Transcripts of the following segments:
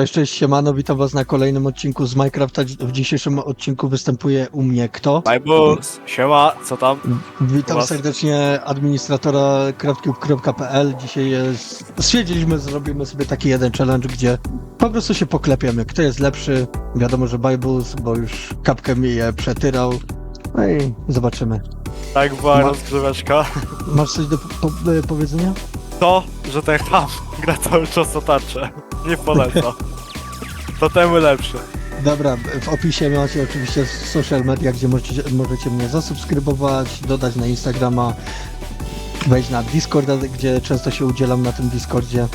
Cześć, cześć, siemano, witam was na kolejnym odcinku z Minecrafta. W dzisiejszym odcinku występuje u mnie kto? Majbus, siema, co tam? Witam Was. serdecznie administratora craftcube.pl. Dzisiaj jest... stwierdziliśmy, zrobimy sobie taki jeden challenge, gdzie po prostu się poklepiemy, kto jest lepszy. Wiadomo, że Bajbus, bo już kapkę mi je przetyrał. No i zobaczymy. Tak była Ma- rozgrzeweczka. Masz coś do po po powiedzenia? To, że ten ham gra cały czas o tarczę. Nie polecam. To temu lepszy. Dobra, w opisie macie oczywiście social media, gdzie możecie, możecie mnie zasubskrybować, dodać na Instagrama, wejść na Discorda, gdzie często się udzielam na tym Discordzie.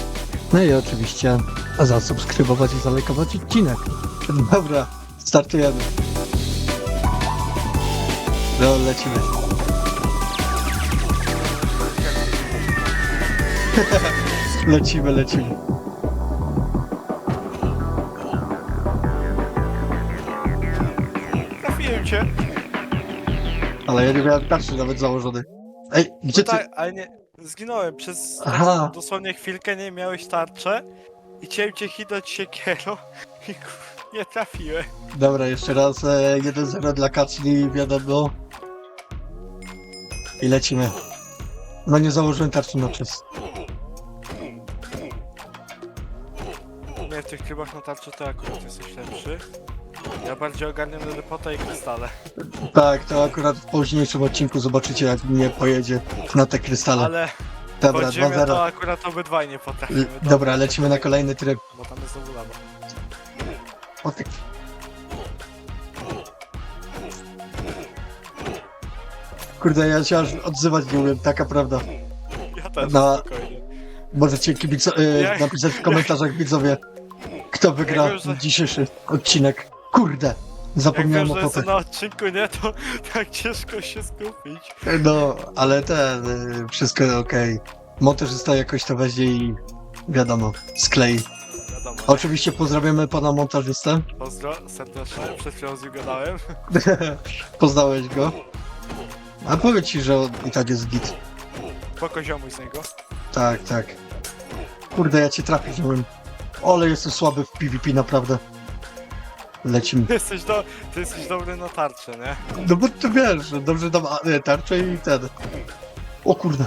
No i oczywiście zasubskrybować i zalajkować odcinek. Dobra, startujemy. No, lecimy. lecimy, lecimy. Ale ja nie miałem tarczy nawet założony. Ej, gdzie ty? Tak, ale nie. Zginąłem przez Aha. dosłownie chwilkę, nie miałeś tarczę. I chciałem cię hitnąć siekierą. I kur- nie trafiłem. Dobra, jeszcze raz e, 1-0 dla Kacli, wiadomo. I lecimy. No nie założyłem tarczy na czas. Nie, w tych trybach na tarczy to akurat jesteś lepszy. Ja bardziej ogarniam lepota i krystale. Tak, to akurat w późniejszym odcinku zobaczycie jak mnie pojedzie na te krystale. Ale Dobra, podziemia 2-0. to akurat obydwaj nie potrafimy. L- Dobra, lecimy na kolejny tryb. Bo tam jest znowu lawa. O ty... Kurde, ja się aż odzywać nie umiem, taka prawda. Ja też, Na- spokojnie. Możecie kibico- Jak- napisać w komentarzach widzowie, kto wygra Jak już za- dzisiejszy odcinek. Kurde, Jak zapomniałem wiesz, o że jestem potę. na odcinku, nie, to tak ciężko się skupić. No, ale ten, y, wszystko okej. Montażysta jakoś to weźmie i wiadomo, sklei. Wiadomo. Oczywiście pozdrawiamy pana montażystę. Pozdro, serdecznie, przed chwilą z nim gadałem. Poznałeś go. A powiedz ci, że on i tak jest git. Spoko ziomuj z niego. Tak, tak. Kurde, ja cię trafić nie umiem. Ale jestem słaby w PvP, naprawdę. Lecimy. Ty jesteś, do, ty jesteś dobry na tarczę, nie? No bo ty wiesz, że dobrze dam a, tarczę i ten. O kurde.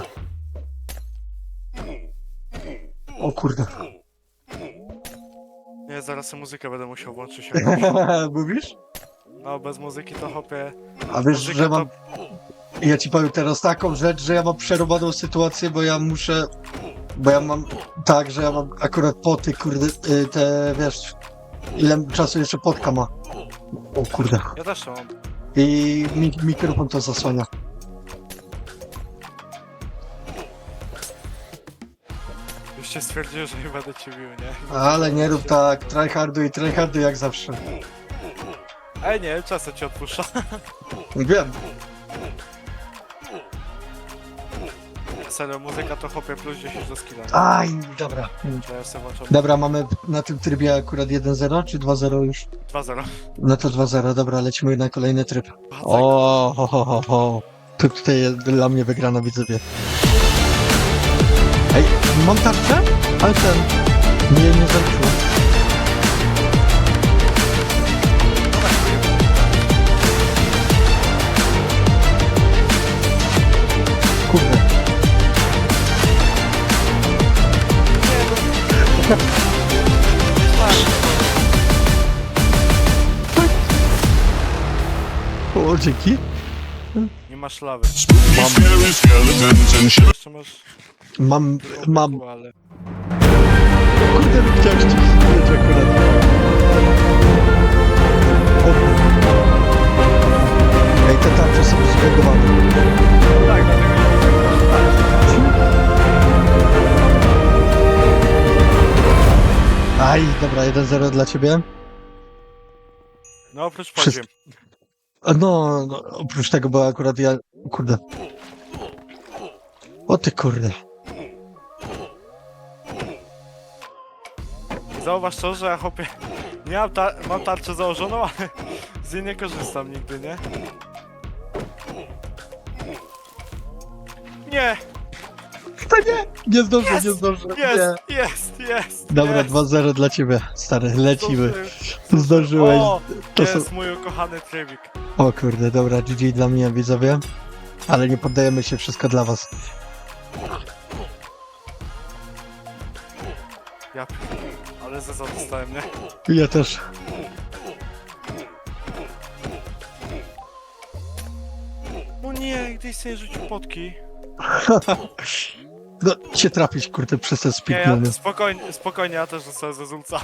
O kurde. Nie, zaraz muzykę będę musiał włączyć. Mówisz? No, bez muzyki to hopie. A wiesz, Muzyka że to- mam... Ja ci powiem teraz taką rzecz, że ja mam przerobaną sytuację, bo ja muszę... Bo ja mam tak, że ja mam akurat poty, kurde, y, te, wiesz... Ile czasu jeszcze potka ma? O kurde. Ja też mam. I mi mikrofon to zasłania. Już cię stwierdziłem, że nie będę cię bił, nie? Ale nie rób tak, tryhardu i tryhardu jak zawsze. Ej, nie, czasem cię odpuszcza. Wiem. Serio, muzyka to hopie plus 10 do skilla. Aj, dobra. To ja sobie włączam Dobra, mamy na tym trybie akurat 1-0 czy 2-0 już? 2-0. No to 2-0, dobra, lecimy na kolejny tryb. O, ho, ho, ho, ho. Tu tutaj jest dla mnie wygrana widzowie. Ej, mam tarczę? Ale ten... Nie, nie zaliczyło. O, dzięki. Nie masz lawy. Scary skeletons and shit. Jeszcze masz... Mam, mam... Ale... Kurde, chciałem ściśnić 1-0 dla ciebie. No oprócz Wszystko- podziem. A No, no, oprócz tego, bo akurat ja... Kurde. O ty kurde. Zauważ to, że ja hopie... Nie mam, ta... mam tarczę założoną, ale z niej nie korzystam nigdy, nie? Nie! To nie! Nie zdążę, nie zdążę. Jest, jest, jest! Dobra, jest. 2-0 dla ciebie, stary, lecimy. Zdążyłem. Zdążyłeś. O, To jest są- mój ukochany trybik. O kurde, dobra, GG dla mnie, widzowie. Ale nie poddajemy się, wszystko dla was. Ja ale za dostałem, nie? Ja też. No nie, gdzieś sobie rzucił potki. No, cię trafić, kurde, przez te Nie, spikniony. ja, spokojnie, spokojnie, ja też dostałem ze zulca.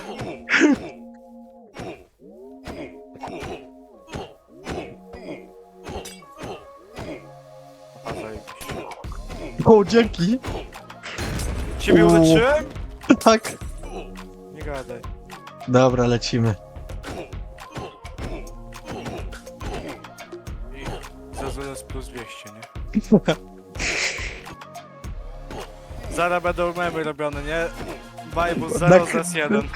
O, dzięki. Ciebie U. uleczyłem? Tak. Nie gadaj. Dobra, lecimy. I Zazulec plus 200, nie? Zaraz będą memy robione, nie? Bajbus 0 Tak. zes 1.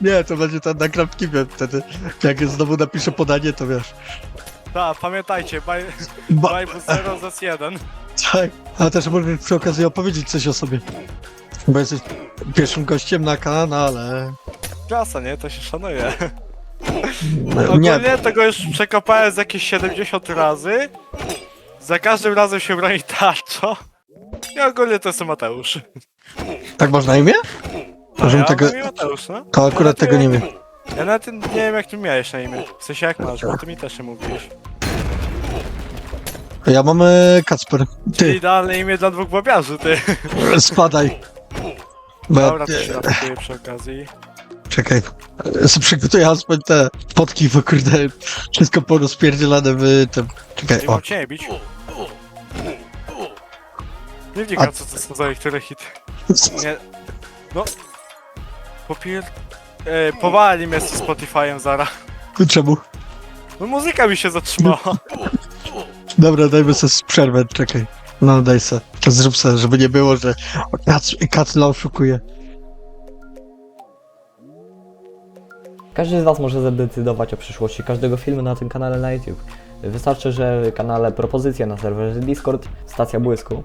Nie, to będzie ten na krapkiwie wtedy. Jak znowu napiszę podanie, to wiesz. Tak, pamiętajcie, baj, Ba Bajbus 0 zes 1. tak. A też mogę przy okazji opowiedzieć coś o sobie. Bo jesteś pierwszym gościem na kanale. Klasa, nie? To się szanuje. Nie, Ogólnie tego już przekopałem z jakieś 70 razy. Za każdym razem się broni tarczo. I ogólnie to jest Mateusz. tak można imię? A Żebym ja tego... Mateusz, no. To akurat tego nie wiem. Ja nawet nie wiem jak ty miałeś na imię. W sensie jak masz, bo ty mi też nie mówiłeś. Ja mam e, Kacper. Czyli Ty, idealne imię dla dwóch babiarzy, ty. spadaj. Bo ja, Dobra, to się atakuję przy okazji. czekaj. Ja sobie przygotuję aspoň te fotki, bo kurde, wszystko porozpierdzielane w tym. Czekaj, Nie o. mam cię bić. Nie wnikam co to są za niektóre hity. Nie. No. Popier... E, powali mnie z Spotify'em zara. Czemu? No muzyka mi się zatrzymała. Dobra, dajmy sobie przerwę, czekaj. No daj se. Zrób se, żeby nie było, że Kac, Kacla oszukuje. Każdy z Was może zadecydować o przyszłości każdego filmu na tym kanale na YouTube. Wystarczy, że w kanale propozycje na serwerze Discord, stacja błysku,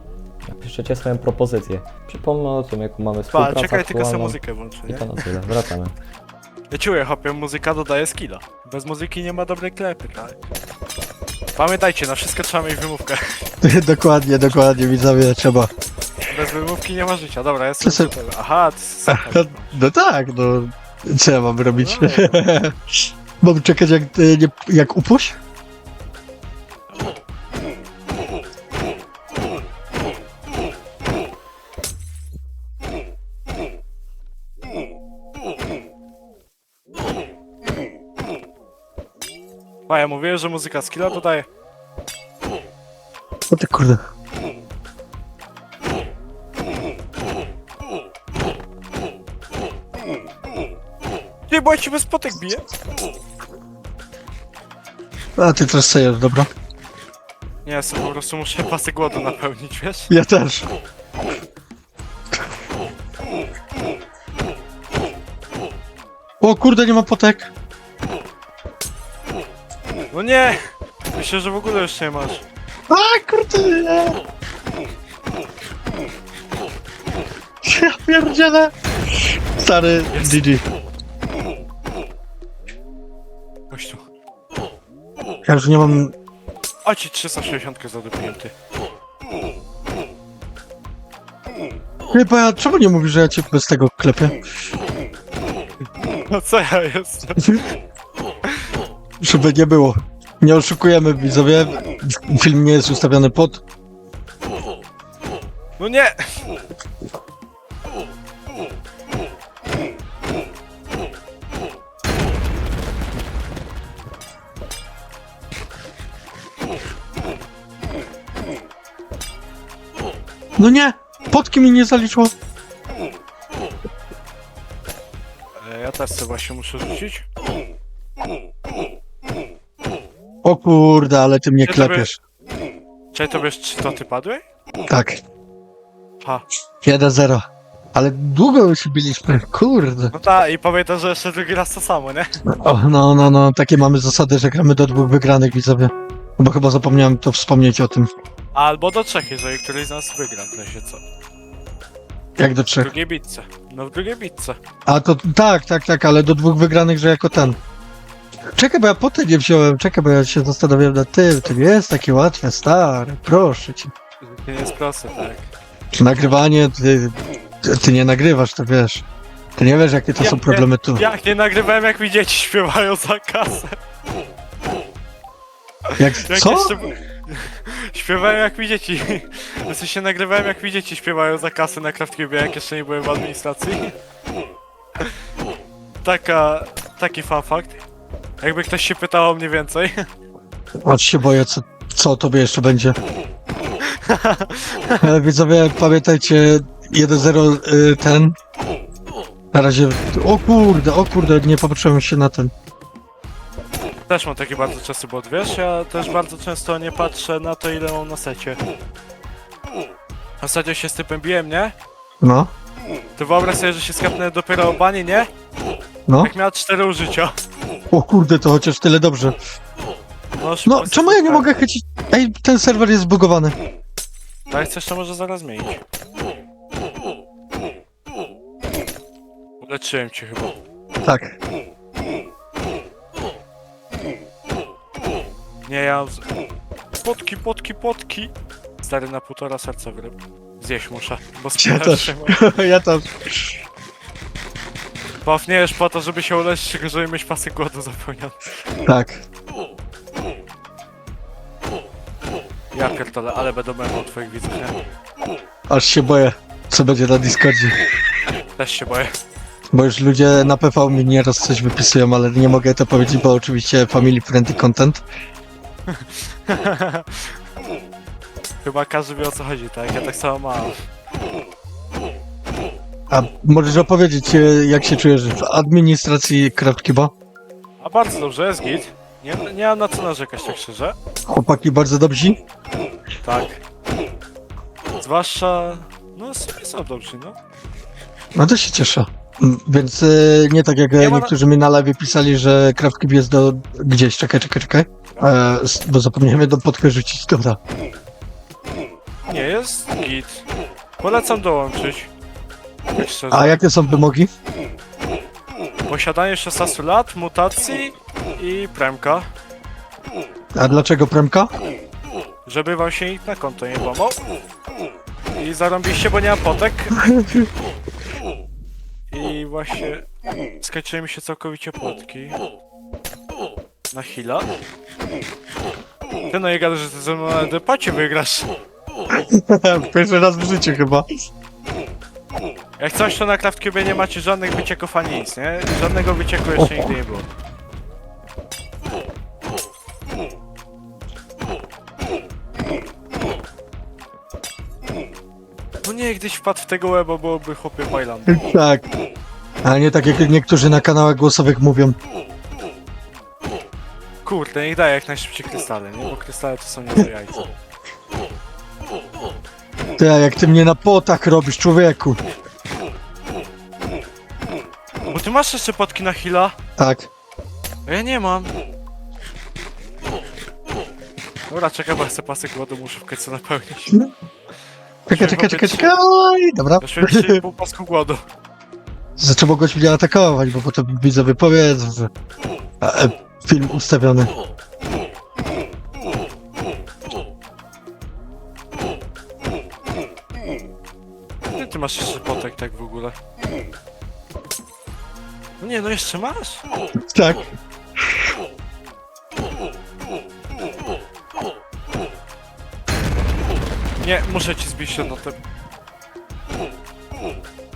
napiszecie swoją propozycję. Przypomnę o tym, jaką mamy Pa, współpracę czekaj, tylko sobie aktualną. muzykę włączę, I nie? to na tyle, wracamy. Ja czuję, hopie, muzyka dodaje skilla. Bez muzyki nie ma dobrej klepy, tak? Pamiętajcie, na wszystko trzeba mieć wymówkę. dokładnie, dokładnie, widzowie, trzeba. Bez wymówki nie ma życia. Dobra, super. Aha, ty. No tak, no. Co ja mam robić? No. mam czekać jak, e, nie, jak upuść? Ja mówiłem, że muzyka skilla dodaje. O ty kurde. Ty, bo ja ci bez potek bije. A ty teraz sejesz, dobra? Nie, ja sobie po prostu muszę pasy głodu napełnić, wiesz? Ja też. O kurde, nie ma potek. No nie! Myślę, że w ogóle już nie masz. A kurde, nie. Ja pierdzielę. Stary, GG. Chodź tu. Ja już nie mam... A ci 360 zadupiłem, ty. Nie, bo ja, czemu nie mówisz, że ja cię bez tego klepię? No co ja jestem? Żeby nie było. Nie oszukujemy widzowie. Film nie jest ustawiony pod. No nie! No nie! Podki mi nie zaliczyło. E, ja też sobie właśnie muszę rzucić. O kurde, ale ty mnie sobie- klepiesz. Czekaj, to wiesz, czy to ty padłeś? Tak. Ha. 1-0. Ale długo się biliśmy, kurde. No tak, i pamiętam, że jeszcze drugi raz to samo, nie? O, no, no, no, takie mamy zasady, że gramy do dwóch wygranych widzowie. Bo chyba zapomniałem to wspomnieć o tym. Albo do trzech, jeżeli któryś z nas wygra, w sensie co? Jak do W trzech. drugiej bitce. No w drugiej bitce. A to tak, tak, tak, ale do dwóch wygranych, że jako ten. Czekaj, bo ja potem nie wziąłem, czekaj, bo ja się zastanawiałem nad tym, to nie jest takie łatwe, stary, proszę cię. To nie jest proste, tak. Nagrywanie, ty, ty nie nagrywasz, to wiesz. Ty nie wiesz, jakie to są problemy tu. Jak nie nagrywałem, jak mi dzieci śpiewają za kasę. Jak, Jak co? jeszcze... Śpiewałem jak mi dzieci. W sensie nagrywałem jak mi dzieci śpiewają za kasę na CraftCube, jak jeszcze nie byłem w administracji. Taka... Taki fun fact. Jakby ktoś się pytał o mnie więcej. Aż się boję, co, co tobie jeszcze będzie. Ale widzowie, pamiętajcie, 1-0 y, ten. Na razie, o kurde, o kurde, nie popatrzyłem się na ten. Też mam taki bardzo częsty błąd, wiesz? Ja też bardzo często nie patrzę na to, ile mam na secie. Ostatnio się z typem biłem, nie? No, To wyobraź sobie, że się skapnę dopiero o banie, nie? No. Jak miała cztery użycia. O kurde, to chociaż tyle dobrze. No, szybko No, czemu ja nie mogę chycić? Ej, ten serwer jest zbugowany. Tak, chcesz, to może zaraz zmienić. Uleczyłem cię chyba. Tak. Nie, ja... z- Potki, potki, potki! Stary na półtora serca gry. Zjeść muszę, bo Ja też. ja tam. Pawniesz po to, żeby się uleczyć, tylko żeby mieć pasy głodu zapełniony. Tak. Ja pierdolę, ale będą memo twoich widzów, nie? Aż się boję, co będzie na Discordzie. Też się boję. Bo już ludzie na PV mi nieraz coś wypisują, ale nie mogę to powiedzieć, bo oczywiście family friendly content. Chyba każdy wie o co chodzi, tak? Ja tak samo mam. A możesz opowiedzieć, e, jak się czujesz w administracji CraftCube'a? A bardzo dobrze, jest git. Nie, nie mam na co narzekać, tak szczerze. Chłopaki bardzo dobrzy? Tak. Zwłaszcza... No, są dobrzy, no. No to się cieszę. Więc e, nie tak jak e, Nie ma na- niektórzy mi na live pisali, że CraftCube jest do... gdzieś, czekaj, czekaj, czekaj. E, s- bo zapomniałem do podkę rzucić, dobra. Nie, jest git. Polecam dołączyć. A jakie są wymogi? Posiadanie 16 lat, mutacji i premka. A dlaczego premka? Żeby wam się nikt na konto nie włamał. I zarąbiście, bo nie mam potek. I właśnie skończyły mi się całkowicie płotki. Na chwilę. Ty no i gadasz, że ty ze mną na depacie wygrasz. Pierwszy raz w życiu chyba. Jak coś to na CraftCube nie macie żadnych wycieków ani nic, nie? Żadnego wycieku jeszcze nigdy nie było. No nie, gdyś wpadł w tego weba, byłoby chłopie bajlan. Tak. Ale nie tak jak niektórzy na kanałach głosowych mówią. Kurde, niech daje jak najszybciej krystale, nie? Bo krystale to są nie do jajca. Ty, a jak ty mnie na potach robisz, człowieku. Bo ty masz jeszcze potki na heala? Tak. A ja nie mam. Dobra, czekaj, bo chcę pasy głodu, muszę w końcu napełnić. Czekaj, czekaj, czekaj, czekaj. Dobra. Pół pasku głodu. Zaczęło mogłeś mnie atakować, bo potem widzowie powiedzą, że a, e, film ustawiony. Ty masz jeszcze potek tak w ogóle. No nie, no jeszcze masz? Tak. Nie, muszę ci zbić się na tym.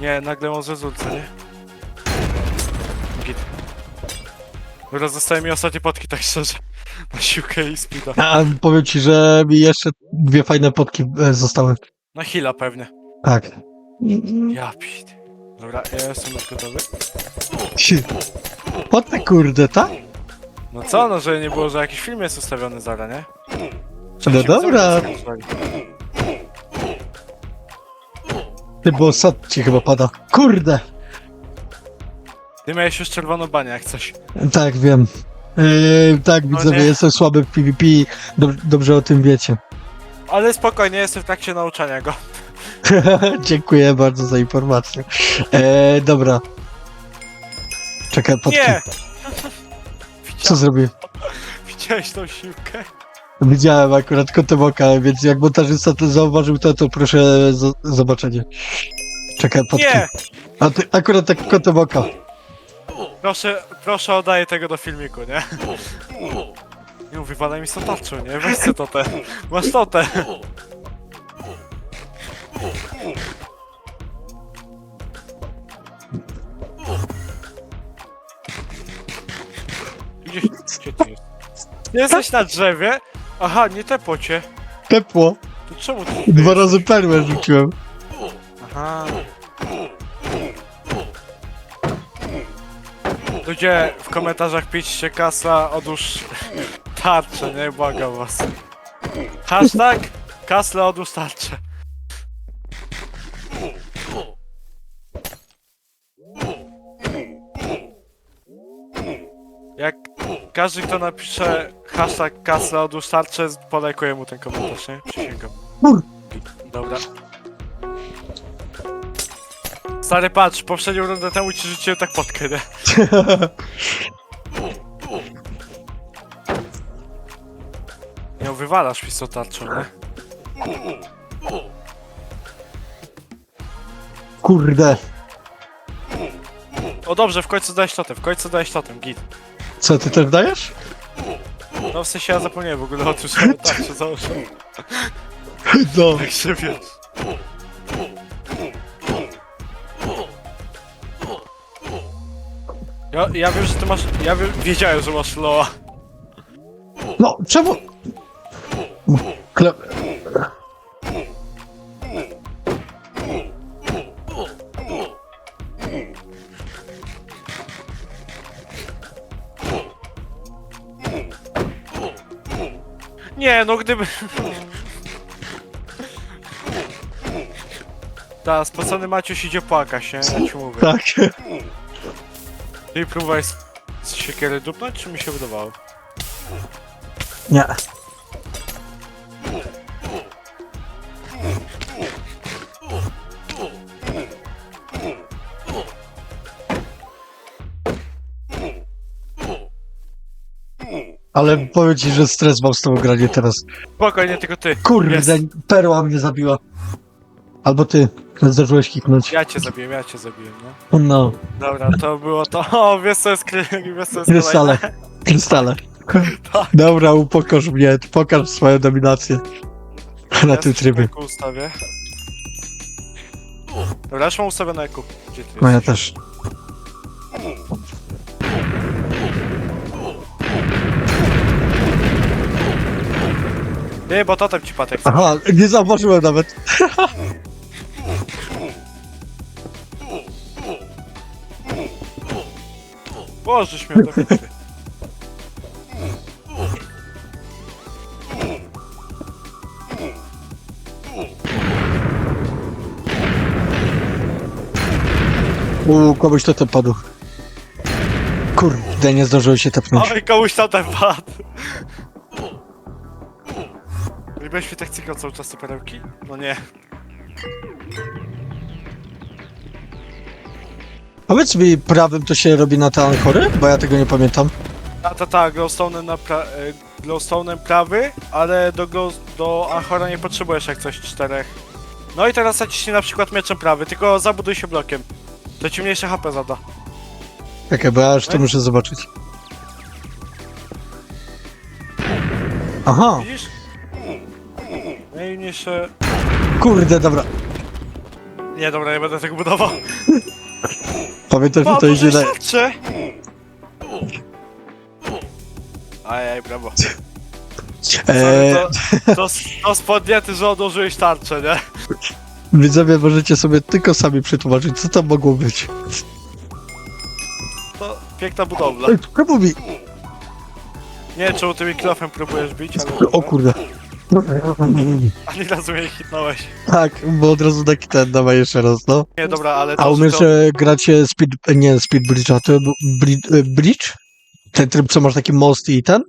Nie, nagle mam zezulce, nie? Git. Dobra, zostały mi ostatnie potki, tak szczerze. Na siłkę i speeda. A powiem ci, że mi jeszcze dwie fajne potki e, zostały. Na heala pewnie. Tak. Ja pit. Dobra, ja jestem już gotowy. Potek kurde, tak? No co, no że nie było, że jakiś film jest ustawiony zara, nie? No dobra. Ty, bo sad ci chyba pada. Kurde! Ty miałeś już czerwoną banię jak coś. Tak, wiem. Yy, tak, widzowie, nie. jestem słaby w PvP. Dob- dobrze o tym wiecie. ale spokojnie, jestem w trakcie nauczania go. Dziękuję bardzo za informację. E, dobra. Czekaj, podki. Nie! Co zrobię? Widziałeś tą siłkę? Widziałem akurat kątem oka, więc jak montażysta to zauważył to, to proszę z- zobaczenie. Czekaj, podki. Nie! A ty akurat tak kątem oka. Proszę, proszę oddaję tego do filmiku, nie? Nie wywalaj mi z tą tarczą, nie? Weź sobie totę. Masz totę. Gdzie, gdzie ty jest? Jesteś na drzewie? Aha, nie tepło cię. Tepło. To czemu ty Dwa razy perłę rzuciłem. Aha. Ludzie w komentarzach piszcie kasa, odłóż tarczę, nie? Błagam was. Hashtag kasla odłóż tarczę. Każdy kto napisze hashtag kasla odłóż tarczę, polekuję mu ten komentarz, nie? Przysięgam. Dobra. Stary patrz, poprzednią rundę temu ci rzuciłem tak potkę, nie? Nie wywalasz mi z tą tarczą, nie? Kurde. O dobrze, w końcu dałeś totem, w końcu dałeś totem, git. Co, ty też dajesz? No w sensie ja zapomniałem w ogóle o tym, że mam tarczę założyłem. No. Także wiesz. Ja, ja wiem, że ty masz... Ja wiem, wiedziałem, że masz loa. No, czemu? Kle... Nie, no gdyby... Ta, spocony Maciuś idzie płakać, nie? Ja ci mówię. Tak. Ty próbowałeś z siekiery dupnąć, czy mi się wydawało? Nie. Ale powiem ci, że stres mam z tą granie teraz. Spokojnie, tylko ty. Kurde, Jest. perła mnie zabiła. Albo ty, zdążyłeś kiknąć. Ja cię zabiłem, ja cię zabiłem, no. No, Dobra, to było to. O, wiesz co jest, kry- wiesz co jest krystale. kolejne? Krystale. Tak. Dobra, upokorz mnie, pokaż swoją dominację. Na tym trybie. eku ustawię. Dobra, już mam ustawione eku. Gdzie ty No ja jesteś? też. Nie, bo totem ci patek. Aha, nie zauważyłem nawet. Bożeś mnie bitwy. U kogoś to padł. Kurde, nie zdążyłem się tepnąć. Oj, komuś totem padł. Nie byłeś mi tak cykał cały czas te perełki? No nie. Powiedz mi, prawym to się robi na te anchory? Bo ja tego nie pamiętam. A ta, ta, glowstone'em na pra... e, glowstone'em prawy, ale do, glow... do Anchora nie potrzebujesz jak coś czterech. No i teraz naciśnij na przykład mieczem prawy, tylko zabuduj się blokiem. To ci mniejsze HP zada. Czekaj, bo ja już to Tak? muszę zobaczyć. Aha, Widzisz? Najmniejsze... kurde, dobra. Nie, dobra, nie będę tego budował. Pamiętam, że to idzie na... starczy! Ajaj, brawo. Eee, to, to, to spodniety, że odłożyłeś tarczę, nie? widzowie, możecie sobie tylko sami przetłumaczyć, co tam mogło być. To piękna budowla. Ej, mi... Nie wiem, czemu ty mi klofem próbujesz bić, ale... O kurde. Ani razu mnie nie hitnąłeś. Tak, bo od razu taki ten, dawaj jeszcze raz, no. Nie, dobra, ale to, A umiesz to... e, grać e, speed... e, nie, speed bridge'a, to był bri- e, bridge? Ten tryb, co masz taki most i ten?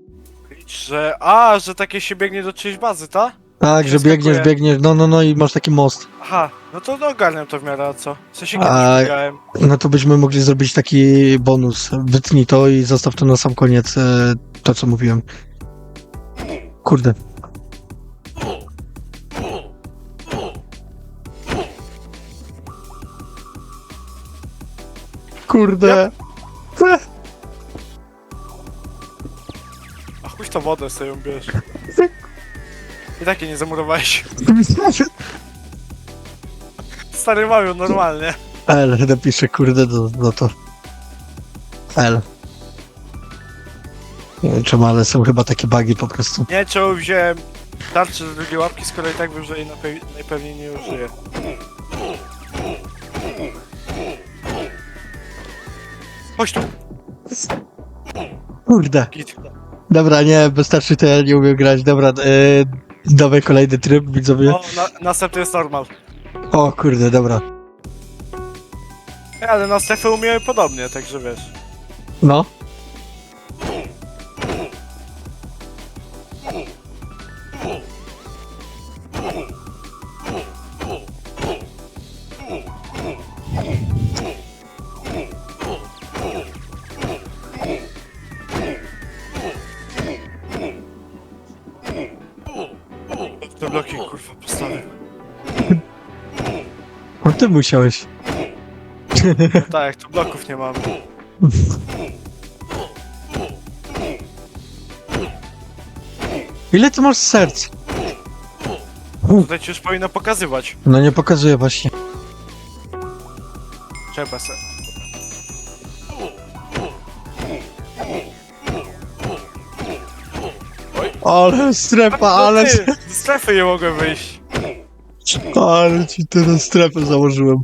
Że... A, że takie się biegnie do czyjejś bazy, ta? Tak, że Przeskakuje. biegniesz, biegniesz, no, no, no i masz taki most. Aha, no to ogarniam to w miarę, a co? W sensie A- kiedyś biegałem. No to byśmy mogli zrobić taki bonus. Wytnij to i zostaw to na sam koniec, e, to co mówiłem. Kurde. Kurde. A chuj to wodę sobie ją bierz. I takie nie zamurowałeś. Stary mam ją normalnie. L, napiszę kurde do, do to. L. Nie wiem czemu, ale są chyba takie bugi po prostu. Nie, czemu wziąłem tarczę do drugiej łapki, skoro i tak wiem, że jej nape- najpewniej nie użyję. Chodź tu, Kurde. git. Dobra, nie, wystarczy to ja nie umiem grać. Dobra, e, dawaj kolejny tryb, widzowie. O, na, następny jest normal. O kurde, dobra. Ale na strefę umiemy podobnie, także wiesz. No. Ty musiałeś. Tak, tu bloków nie mamy. Ile ty masz serc? Tutaj ci już powinno pokazywać. No nie pokazuję właśnie. Trzeba se. Ale strefa, No ale, ty, z strefy nie mogłem wyjść. Ale ci teraz strefę założyłem.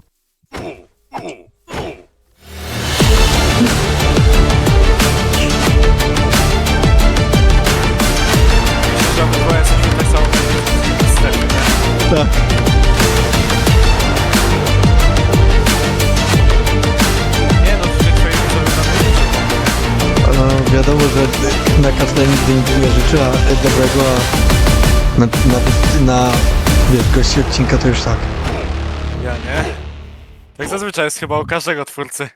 Tak wiadomo, że na każde nigdy nikt nie życzy, a dobrego, na, na, na wiesz, gości odcinka to już tak. Ja nie. Tak zazwyczaj jest chyba u każdego twórcy.